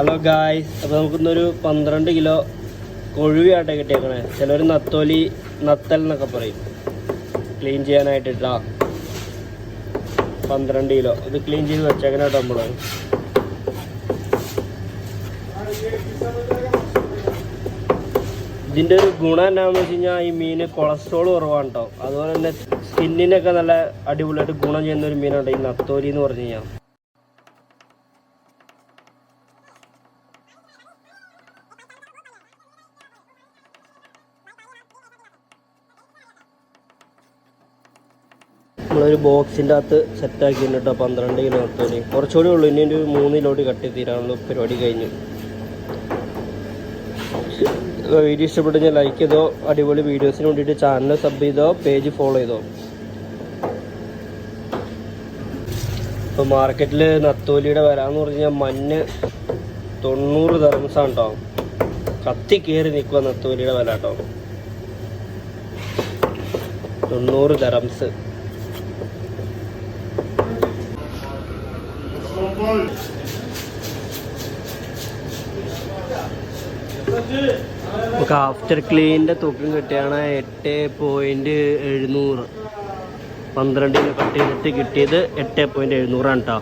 Hello ഗായ് അപ്പോൾ നമുക്കിന്നൊരു പന്ത്രണ്ട് കിലോ കൊഴുവിയാട്ടെ കിട്ടിയേക്കണേ. ചിലർ നത്തോലി നത്തൽ എന്നൊക്കെ പറയും. ക്ലീൻ ചെയ്യാനായിട്ട് ഇട്ടാ. പന്ത്രണ്ട് കിലോ. ഇത് ക്ലീൻ ചെയ്ത് വെച്ചേക്കണ കേട്ടോ നമ്മൾ. ഇതിന്റെ ഒരു ഗുണം എന്താണെന്ന് വെച്ച് കഴിഞ്ഞാൽ ഈ മീന് കൊളസ്ട്രോൾ കുറവാണ് കേട്ടോ അതുപോലെ തന്നെ സ്കിന്നിനൊക്കെ നല്ല അടിപൊളിയായിട്ട് ഗുണം ചെയ്യുന്ന ഒരു മീനുണ്ട് ഈ നത്തോലി എന്ന് പറഞ്ഞു കഴിഞ്ഞാൽ നമ്മളൊരു ബോക്സിന്റെ അകത്ത് സെറ്റാക്കി കേട്ടോ പന്ത്രണ്ട് കിലോ നത്തോലി കുറച്ചുകൂടി ഉള്ളൂ ഇനി ഒരു മൂന്ന് കിലോട്ട് കട്ടി തീരാനുള്ള പരിപാടി കഴിഞ്ഞു. വീഡിയോ ഇഷ്ടപ്പെട്ടു ഞാൻ ലൈക്ക് ചെയ്തോ അടിപൊളി വീഡിയോസിന് വേണ്ടിയിട്ട് ചാനൽ സബ് ചെയ്തോ പേജ് ഫോളോ ചെയ്തോ. ഇപ്പോൾ മാർക്കറ്റിൽ നത്തോലിയുടെ വരാന്ന് പറഞ്ഞു കഴിഞ്ഞാൽ മഞ്ഞ് തൊണ്ണൂറ് തെർമസാണ് കേട്ടോ കത്തി കയറി നിൽക്കുക നത്തോലിയുടെ വില കേട്ടോ തൊണ്ണൂറ് തെറംസ് നമുക്ക് ആഫ്റ്റർ ക്ലീനിന്റെ തൂക്കം കിട്ടിയാണ് എട്ട് പോയിന്റ് എഴുന്നൂറ്. പന്ത്രണ്ടിന് കട്ട് ചെയ്തിട്ട് കിട്ടിയത് എട്ട് പോയിന്റ് എഴുന്നൂറാണ് കേട്ടോ